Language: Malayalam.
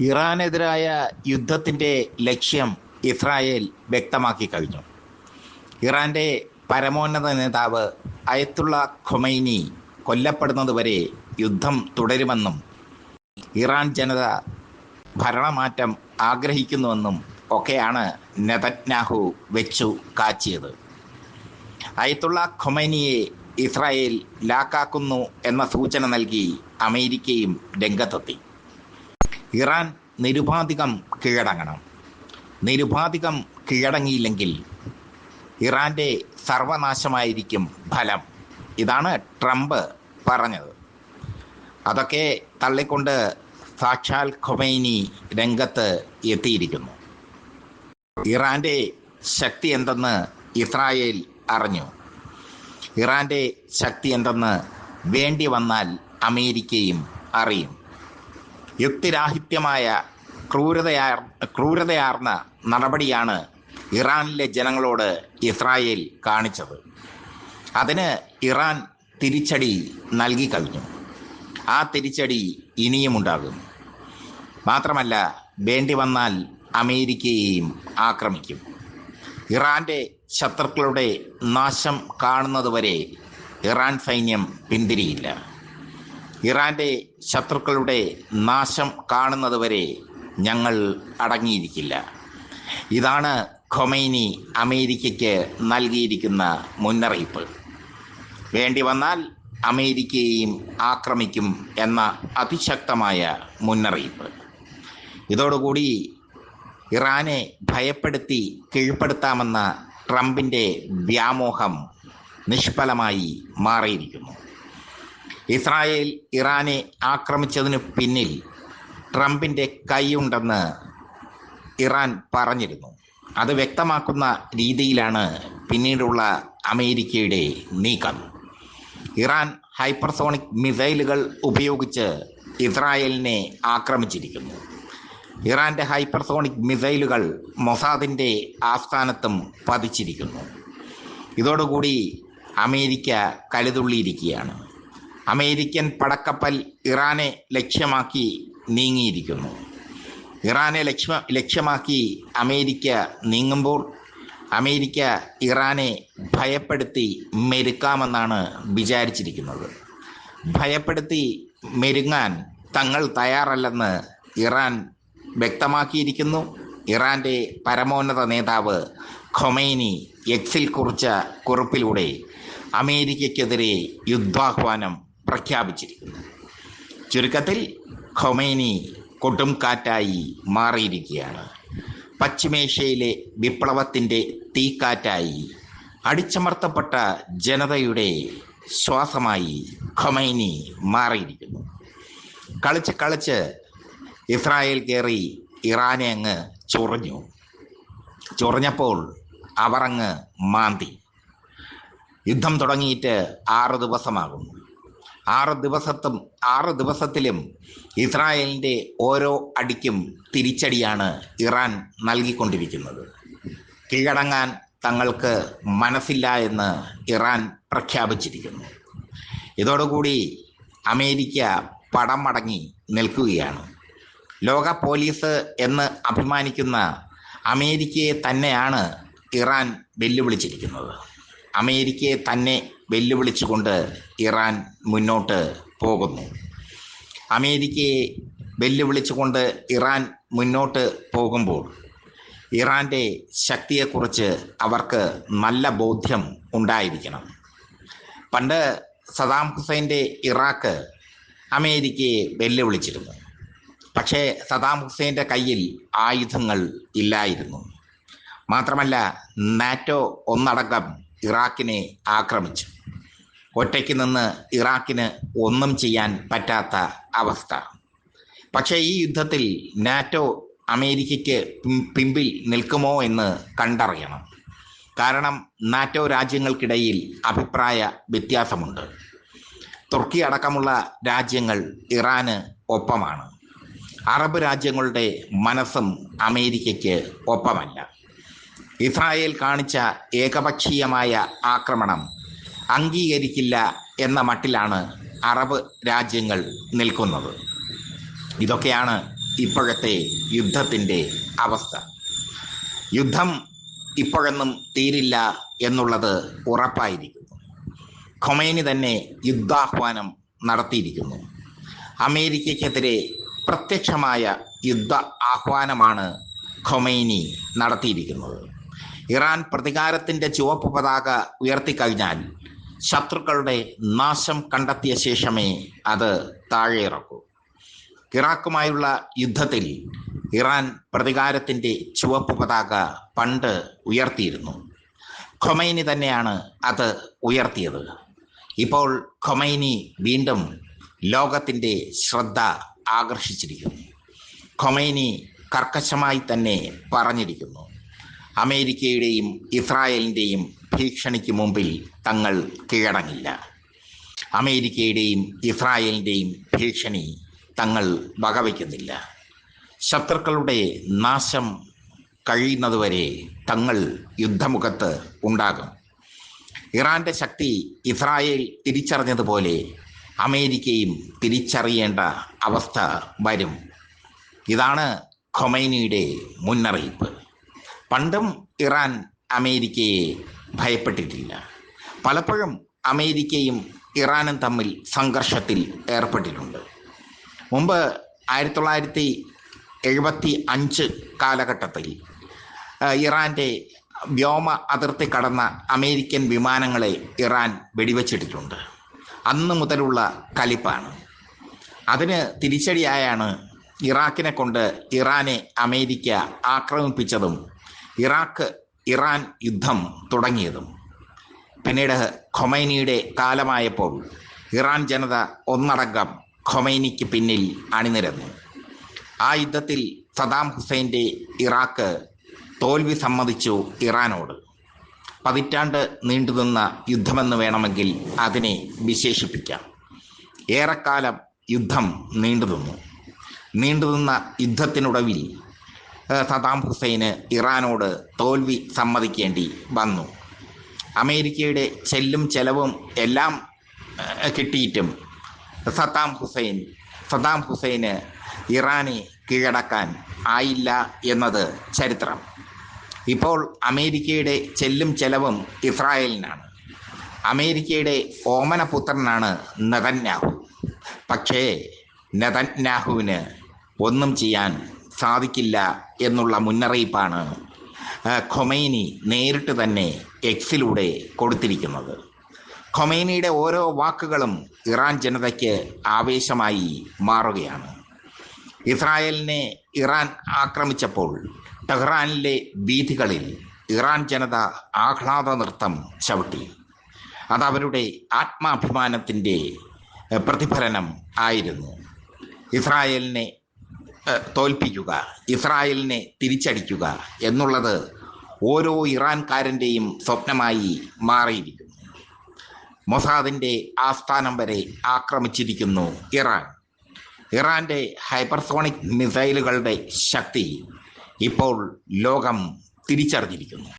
ഇറാനെതിരായ യുദ്ധത്തിന്റെ ലക്ഷ്യം ഇസ്രായേൽ വ്യക്തമാക്കി കഴിഞ്ഞു. ഇറാന്റെ പരമോന്നത നേതാവ് അയത്തുള്ള ഖൊമൈനി കൊല്ലപ്പെടുന്നതുവരെ യുദ്ധം തുടരുമെന്നും ഇറാൻ ജനത ഭരണമാറ്റം ആഗ്രഹിക്കുന്നുവെന്നും ഒക്കെയാണ് നെതന്യാഹു വെച്ചു കാച്ചിയത്. അയത്തുള്ള ഖൊമൈനിയെ ഇസ്രായേൽ ലാക്കാക്കുന്നു എന്ന സൂചന നൽകി അമേരിക്കയും രംഗത്തെത്തി. ഇറാൻ നിരുപാധികം കീഴടങ്ങണം. നിരുപാധികം കീഴടങ്ങിയില്ലെങ്കിൽ ഇറാന്റെ സർവനാശമായിരിക്കും ഫലം. ഇതാണ് ട്രംപ് പറഞ്ഞത്. അതൊക്കെ തള്ളിക്കൊണ്ട് സാക്ഷാൽ ഖൊമൈനി രംഗത്ത് എത്തിയിരിക്കുന്നു. ഇറാന്റെ ശക്തി എന്തെന്ന് ഇസ്രായേൽ അറിഞ്ഞു. ഇറാന്റെ ശക്തി എന്തെന്ന് വേണ്ടി വന്നാൽ അമേരിക്കയും അറിയും. യുക്തിരാഹിത്യമായ ക്രൂരതയാർ ക്രൂരതയാർന്ന നടപടിയാണ് ഇറാനിലെ ജനങ്ങളോട് ഇസ്രായേൽ കാണിച്ചത്. അതിന് ഇറാൻ തിരിച്ചടി നൽകി കഴിഞ്ഞു. ആ തിരിച്ചടി ഇനിയുമുണ്ടാകും മാത്രമല്ല വേണ്ടി വന്നാൽ അമേരിക്കയെയും ആക്രമിക്കും. ഇറാന്റെ ശത്രുക്കളുടെ നാശം കാണുന്നതുവരെ ഇറാൻ സൈന്യം പിന്തിരിയില്ല. ഇറാന്റെ ശത്രുക്കളുടെ നാശം കാണുന്നതുവരെ ഞങ്ങൾ അടങ്ങിയിരിക്കില്ല. ഇതാണ് ഖൊമൈനി അമേരിക്കയ്ക്ക് നൽകിയിരിക്കുന്ന മുന്നറിയിപ്പ്. വേണ്ടി വന്നാൽ അമേരിക്കയെയും ആക്രമിക്കും എന്ന അതിശക്തമായ മുന്നറിയിപ്പ്. ഇതോടുകൂടി ഇറാനെ ഭയപ്പെടുത്തി കീഴ്പ്പെടുത്താമെന്ന ട്രംപിന്റെ വ്യാമോഹം നിഷ്ഫലമായി മാറിയിരിക്കുന്നു. ഇസ്രായേൽ ഇറാനെ ആക്രമിച്ചതിന് പിന്നിൽ ട്രംപിന്റെ കൈയുണ്ടെന്ന് ഇറാൻ പറഞ്ഞിരുന്നു. അത് വ്യക്തമാക്കുന്ന രീതിയിലാണ് പിന്നീടുള്ള അമേരിക്കയുടെ നീക്കം. ഇറാൻ ഹൈപ്പർസോണിക് മിസൈലുകൾ ഉപയോഗിച്ച് ഇസ്രായേലിനെ ആക്രമിച്ചിരിക്കുന്നു. ഇറാന്റെ ഹൈപ്പർസോണിക് മിസൈലുകൾ മൊസാദിന്റെ ആസ്ഥാനത്തും പതിച്ചിരിക്കുന്നു. ഇതോടുകൂടി അമേരിക്ക കരുതുള്ളിയിരിക്കുകയാണ്. അമേരിക്കൻ പടക്കപ്പൽ ഇറാനെ ലക്ഷ്യമാക്കി നീങ്ങിയിരിക്കുന്നു. ഇറാനെ ലക്ഷ്യ ലക്ഷ്യമാക്കി അമേരിക്ക നീങ്ങുമ്പോൾ അമേരിക്ക ഇറാനെ ഭയപ്പെടുത്തി മെരുക്കാമെന്നാണ് വിചാരിച്ചിരിക്കുന്നത്. ഭയപ്പെടുത്തി മെരുങ്ങാൻ തങ്ങൾ തയ്യാറല്ലെന്ന് ഇറാൻ വ്യക്തമാക്കിയിരിക്കുന്നു. ഇറാന്റെ പരമോന്നത നേതാവ് ഖൊമൈനി എക്സിൽ കുറിച്ച കുറിപ്പിലൂടെ അമേരിക്കയ്ക്കെതിരെ യുദ്ധാഹ്വാനം പ്രഖ്യാപിച്ചിരിക്കുന്നു. ചുരുക്കത്തിൽ ഖൊമൈനി കൊടും കാറ്റായി മാറിയിരിക്കുകയാണ്. പശ്ചിമേഷ്യയിലെ വിപ്ലവത്തിന്റെ തീക്കാറ്റായി അടിച്ചമർത്തപ്പെട്ട ജനതയുടെ ശ്വാസമായി ഖൊമൈനി മാറിയിരിക്കുന്നു. കളിച്ച് കളിച്ച് ഇസ്രായേൽ കയറി ഇറാനെ അങ്ങ് ചൊറിഞ്ഞു. ചൊറിഞ്ഞപ്പോൾ അവർ അങ്ങ് മാന്തി. യുദ്ധം തുടങ്ങിയിട്ട് ആറ് ദിവസമാകുന്നു. ആറ് ദിവസത്തും ആറ് ദിവസത്തിലും ഇസ്രായേലിന്റെ ഓരോ അടിക്കും തിരിച്ചടിയാണ് ഇറാൻ നൽകിക്കൊണ്ടിരിക്കുന്നത്. കീഴടങ്ങാൻ തങ്ങൾക്ക് മനസ്സില്ല എന്ന് ഇറാൻ പ്രഖ്യാപിച്ചിരിക്കുന്നു. ഇതോടുകൂടി അമേരിക്ക പടം മടങ്ങി നിൽക്കുകയാണ്. ലോക പോലീസ് എന്ന് അഭിമാനിക്കുന്ന അമേരിക്കയെ തന്നെയാണ് ഇറാൻ വെല്ലുവിളിച്ചിരിക്കുന്നത്. അമേരിക്കയെ തന്നെ വെല്ലുവിളിച്ചുകൊണ്ട് ഇറാൻ മുന്നോട്ട് പോകുന്നു. അമേരിക്കയെ വെല്ലുവിളിച്ചുകൊണ്ട് ഇറാൻ മുന്നോട്ട് പോകുമ്പോൾ ഇറാന്റെ ശക്തിയെക്കുറിച്ച് അവർക്ക് നല്ല ബോധ്യം ഉണ്ടായിരിക്കണം. പണ്ട് സദാം ഹുസൈന്റെ ഇറാഖ് അമേരിക്കയെ വെല്ലുവിളിച്ചിരുന്നു. പക്ഷേ സദാം ഹുസൈന്റെ കയ്യിൽ ആയുധങ്ങൾ ഇല്ലായിരുന്നു. മാത്രമല്ല നാറ്റോ ഒന്നടങ്കം ഇറാഖിനെ ആക്രമിച്ചു. ഒറ്റയ്ക്ക് നിന്ന് ഇറാഖിന് ഒന്നും ചെയ്യാൻ പറ്റാത്ത അവസ്ഥ. പക്ഷേ ഈ യുദ്ധത്തിൽ നാറ്റോ അമേരിക്കയ്ക്ക് പിമ്പിൽ നിൽക്കുമോ എന്ന് കണ്ടറിയണം. കാരണം നാറ്റോ രാജ്യങ്ങൾക്കിടയിൽ അഭിപ്രായ വ്യത്യാസമുണ്ട്. തുർക്കി അടക്കമുള്ള രാജ്യങ്ങൾ ഇറാന് ഒപ്പമാണ്. അറബ് രാജ്യങ്ങളുടെ മനസ്സും അമേരിക്കയ്ക്ക് ഒപ്പമല്ല. ഇസ്രായേൽ കാണിച്ച ഏകപക്ഷീയമായ ആക്രമണം അംഗീകരിക്കില്ല എന്ന മട്ടിലാണ് അറബ് രാജ്യങ്ങൾ നിൽക്കുന്നത്. ഇതൊക്കെയാണ് ഇപ്പോഴത്തെ യുദ്ധത്തിന്റെ അവസ്ഥ. യുദ്ധം ഇപ്പോഴൊന്നും തീരില്ല എന്നുള്ളത് ഉറപ്പായിരിക്കുന്നു. ഖൊമൈനി തന്നെ യുദ്ധാഹ്വാനം നടത്തിയിരിക്കുന്നു. അമേരിക്കയ്ക്കെതിരെ പ്രത്യക്ഷമായ യുദ്ധ ആഹ്വാനമാണ് ഖൊമൈനി നടത്തിയിരിക്കുന്നത്. ഇറാൻ പ്രതികാരത്തിന്റെ ചുവപ്പ് പതാക ഉയർത്തിക്കഴിഞ്ഞാൽ ശത്രുക്കളുടെ നാശം കണ്ടെത്തിയ ശേഷമേ അത് താഴെ ഇറക്കൂ ഇറാഖുമായുള്ള യുദ്ധത്തിൽ ഇറാൻ പ്രതികാരത്തിന്റെ ചുവപ്പ് പതാക പണ്ട് ഉയർത്തിയിരുന്നു. ഖൊമൈനി തന്നെയാണ് അത് ഉയർത്തിയത്. ഇപ്പോൾ ഖൊമൈനി വീണ്ടും ലോകത്തിന്റെ ശ്രദ്ധ ആകർഷിച്ചിരിക്കുന്നു. ഖൊമൈനി കർക്കശമായി തന്നെ പറഞ്ഞിരിക്കുന്നു. അമേരിക്കയുടെയും ഇസ്രായേലിന്റെയും ഭീഷണിക്ക് മുമ്പിൽ തങ്ങൾ കീഴടങ്ങില്ല. അമേരിക്കയുടെയും ഇസ്രായേലിന്റെയും ഭീഷണി തങ്ങൾ വകവയ്ക്കുന്നില്ല. ശത്രുക്കളുടെ നാശം കഴിയുന്നതുവരെ തങ്ങൾ യുദ്ധമുഖത്ത് ഉണ്ടാകും. ഇറാന്റെ ശക്തി ഇസ്രായേൽ തിരിച്ചറിഞ്ഞതുപോലെ അമേരിക്കയും തിരിച്ചറിയേണ്ട അവസ്ഥ വരും. ഇതാണ് ഖൊമൈനിയുടെ മുന്നറിയിപ്പ്. പണ്ടും ഇറാൻ അമേരിക്കയെ ഭയപ്പെട്ടിട്ടില്ല. പലപ്പോഴും അമേരിക്കയും ഇറാനും തമ്മിൽ സംഘർഷത്തിൽ ഏർപ്പെട്ടിട്ടുണ്ട്. മുമ്പ് ആയിരത്തി തൊള്ളായിരത്തി എഴുപത്തി അഞ്ച് കാലഘട്ടത്തിൽ ഇറാന്റെ വ്യോമ അതിർത്തി കടന്ന അമേരിക്കൻ വിമാനങ്ങളെ ഇറാൻ വെടിവെച്ചിട്ടിട്ടുണ്ട്. അന്ന് മുതലുള്ള കലിപ്പാണ്. അതിന് തിരിച്ചടിയായാണ് ഇറാഖിനെ കൊണ്ട് ഇറാനെ അമേരിക്ക ആക്രമിപ്പിച്ചതും ഇറാഖ് ഇറാൻ യുദ്ധം തുടങ്ങിയതും. പിന്നീട് ഖൊമൈനിയുടെ കാലമായപ്പോൾ ഇറാൻ ജനത ഒന്നടങ്കം ഖൊമൈനിക്ക് പിന്നിൽ അണിനിരന്നു. ആ യുദ്ധത്തിൽ സദാം ഹുസൈന്റെ ഇറാഖ് തോൽവി സമ്മതിച്ചു ഇറാനോട്. പതിറ്റാണ്ട് നീണ്ടുനിന്ന യുദ്ധമെന്ന് വേണമെങ്കിൽ അതിനെ വിശേഷിപ്പിക്കാം. ഏറെക്കാലം യുദ്ധം നീണ്ടുനിന്നു. നീണ്ടുനിന്ന യുദ്ധത്തിനൊടുവിൽ സദാം ഹുസൈന് ഇറാനോട് തോൽവി സമ്മതിക്കേണ്ടി വന്നു. അമേരിക്കയുടെ ചെല്ലും ചെലവും എല്ലാം കിട്ടിയിട്ടും സദാം ഹുസൈൻ സദാം ഹുസൈന് ഇറാനെ കീഴടക്കാൻ ആയില്ല എന്നത് ചരിത്രം. ഇപ്പോൾ അമേരിക്കയുടെ ചെല്ലും ചെലവും ഇസ്രായേലിനാണ്. അമേരിക്കയുടെ ഓമനപുത്രനാണ് നെതന്യാഹു. പക്ഷേ നെതന്യാഹുവിന് ഒന്നും ചെയ്യാൻ സാധിക്കില്ല എന്നുള്ള മുന്നറിയിപ്പാണ് ഖൊമൈനി നേരിട്ട് തന്നെ എക്സിലൂടെ കൊടുത്തിരിക്കുന്നത്. ഖൊമൈനിയുടെ ഓരോ വാക്കുകളും ഇറാൻ ജനതയ്ക്ക് ആവേശമായി മാറുകയാണ്. ഇസ്രായേലിനെ ഇറാൻ ആക്രമിച്ചപ്പോൾ ടെഹ്റാനിലെ വീഥികളിൽ ഇറാൻ ജനത ആഹ്ലാദ നൃത്തം ചവിട്ടി. അതവരുടെ ആത്മാഭിമാനത്തിന്റെ പ്രതിഫലനം ആയിരുന്നു. ഇസ്രായേലിനെ തോൽപ്പിക്കുക ഇസ്രായേലിനെ തിരിച്ചടിക്കുക എന്നുള്ളത് ഓരോ ഇറാൻകാരന്റെയും സ്വപ്നമായി മാറിയിരിക്കുന്നു. മൊസാദിന്റെ ആസ്ഥാനം വരെ ആക്രമിച്ചിരിക്കുന്നു ഇറാൻ. ഇറാന്റെ ഹൈപ്പർസോണിക് മിസൈലുകളുടെ ശക്തി ഇപ്പോൾ ലോകം തിരിച്ചറിഞ്ഞിരിക്കുന്നു.